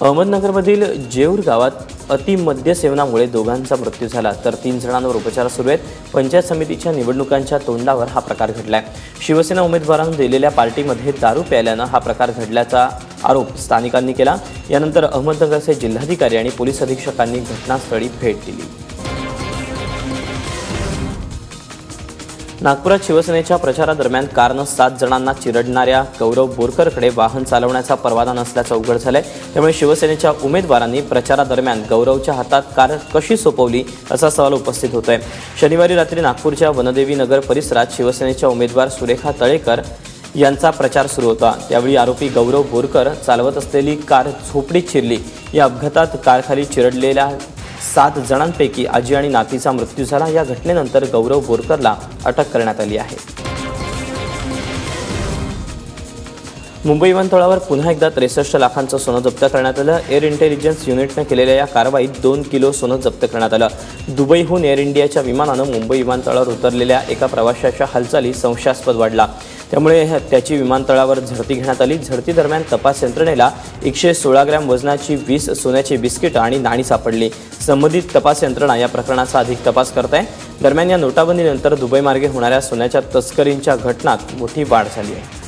अहमदनगरमधील जेऊर गावात अतिमद्य सेवनामुळे दोघांचा मृत्यू झाला. तर तीन जणांवर उपचार सुरू आहेत. पंचायत समितीच्या निवडणुकांच्या तोंडावर हा प्रकार घडलाय. शिवसेना उमेदवारांनी दिलेल्या पार्टीमध्ये दारू प्यायल्यानं हा प्रकार घडल्याचा आरोप स्थानिकांनी केला. यानंतर अहमदनगरचे जिल्हाधिकारी आणि पोलीस अधीक्षकांनी घटनास्थळी भेट दिली. नागपुरात शिवसेनेच्या प्रचारादरम्यान कारनं सात जणांना चिरडणाऱ्या गौरव बोरकरकडे वाहन चालवण्याचा परवाना नसल्याचं उघड झालंय. त्यामुळे शिवसेनेच्या उमेदवारांनी प्रचारादरम्यान गौरवच्या हातात कार कशी सोपवली असा सवाल उपस्थित होतोय. शनिवारी रात्री नागपूरच्या वनदेवी नगर परिसरात शिवसेनेच्या उमेदवार सुरेखा तळेकर यांचा प्रचार सुरू होता. त्यावेळी आरोपी गौरव बोरकर चालवत असलेली कार झोपडीत चिरली या अपघातात कारखाली चिरडलेल्या सात जणांपैकी आजी आणि नातीचा मृत्यू झाला. या घटनेनंतर गौरव बोरकरला अटक करण्यात आली आहे. मुंबई विमानतळावर पुन्हा एकदा त्रेसष्ट लाखांचं सोनं जप्त करण्यात आलं. एअर इंटेलिजन्स युनिटनं केलेल्या या कारवाईत दोन किलो सोनं जप्त करण्यात आलं. दुबईहून एअर इंडियाच्या विमानानं मुंबई विमानतळावर उतरलेल्या एका प्रवाशाच्या हालचाली संशयास्पद वाढला त्यामुळे त्याची विमानतळावर झडती घेण्यात आली. झडती दरम्यान तपास यंत्रणेला एकशे सोळा ग्रॅम वजनाची वीस सोन्याची बिस्किटं आणि नाणी सापडली. संबंधित तपास यंत्रणा या प्रकरणाचा अधिक तपास करत आहे दरम्यान या नोटाबंदीनंतर दुबईमार्गे होणाऱ्या सोन्याच्या तस्करींच्या घटनात मोठी वाढ झाली आहे.